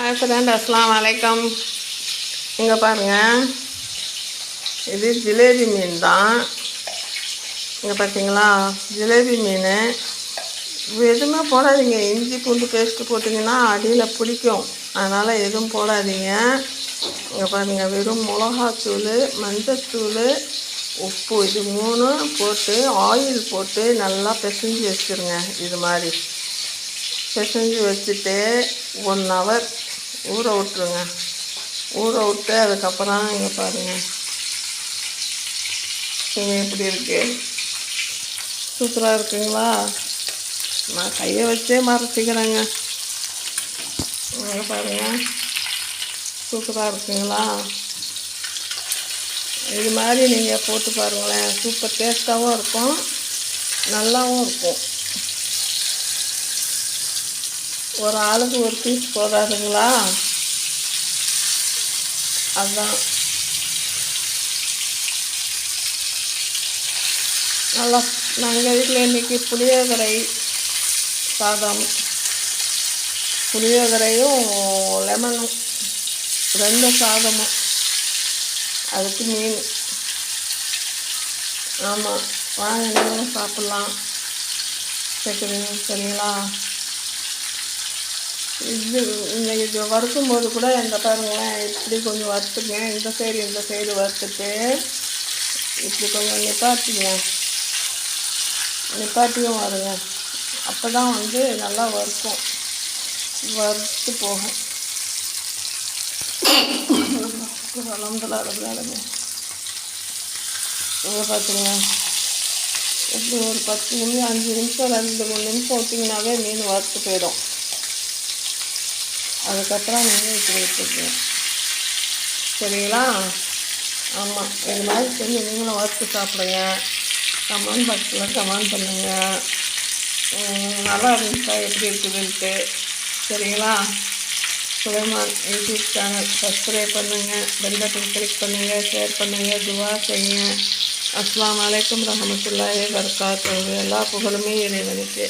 Hi friend அஸ்லாம் வலைக்கம் இங்கே பாருங்கள் இது ஜிலேபி மீன் தான். இங்கே பார்த்தீங்களா ஜிலேபி மீன். எதுவுமே போடாதீங்க. இஞ்சி பூண்டு பேஸ்ட்டு போட்டிங்கன்னா அடியில் பிடிக்கும் அதனால் எதுவும் போடாதீங்க. இங்கே பாருங்கள் வெறும் மிளகாத்தூள் மஞ்சத்தூள் உப்பு இது மூணும் போட்டு ஆயில் போட்டு நல்லா பிசைஞ்சு வச்சுருங்க. இது மாதிரி. பிசைஞ்சு வச்சுட்டு ஒன் ஹவர் ஊற விட்ருங்க ஊற விட்டு அதுக்கப்புறம் இங்கே பாருங்கள் இங்கே எப்படி இருக்குது சூப்பராக இருக்குங்களா? நான் கையை வச்சே மறைச்சிக்கிறேங்க. இங்கே பாருங்கள் சூப்பராக இருக்குங்களா? இது மாதிரி நீங்கள் போட்டு பாருங்களேன். சூப்பர் டேஸ்ட்டாகவும் இருக்கும். நல்லாவும் இருக்கும். ஒரு ஆளுக்கு ஒரு பீஸ் போதாதுங்களா? அதுதான் நல்லா நாங்கள் வீட்டில் இன்றைக்கி புளியோதரை சாதம். புளியோதரையும் லெமனும். ரெண்டு சாதமும். அதுக்கு மீன். ஆமாம் வாங்க நீங்களும் சாப்பிட்லாம். சரிங்க சரிங்களா? இது இந்த இது வறுக்கும் போது கூட இந்த பாருங்களேன் இப்படி கொஞ்சம் வறுத்துங்க. இந்த சைடு இந்த சைடு வறுத்துட்டு இப்படி கொஞ்சம் நிப்பாட்டிங்க. நிப்பாட்டியும் வருங்க. அப்போ தான் வந்து நல்லா வறுக்கும். வறுத்து போகும். அலமதுல்லா ரபுல்லாலுமே இங்கே பார்த்துங்க இப்படி ஒரு பத்து நிமிஷம் அஞ்சு நிமிஷம் ரெண்டு மூணு நிமிஷம் விட்டிங்கனாவே மீன் வறுத்து போயிடும். அதுக்கப்புறம் நீங்கள் இப்படி வச்சுக்கணும் சரிங்களா? ஆமாம் இது மாதிரி செஞ்சு நீங்களும் வறுத்து சாப்பிடுங்க. கமெண்ட் பாக்ஸில் கமெண்ட் பண்ணுங்கள் நல்லா இருந்துச்சா? எப்படி இருக்குதுன்ட்டு. சரிங்களா? சுலைமான் யூடியூப் சேனல் சப்ஸ்கிரைப் பண்ணுங்கள் பெல் பட்டன் கிளிக் பண்ணுங்கள் ஷேர் பண்ணுங்கள் துவா செய்யுங்க. அஸ்லாம் வலைக்கம் ரஹமத்துல்லாஹி வர்காத்து எல்லா புகழுமே இறைவனுக்கு.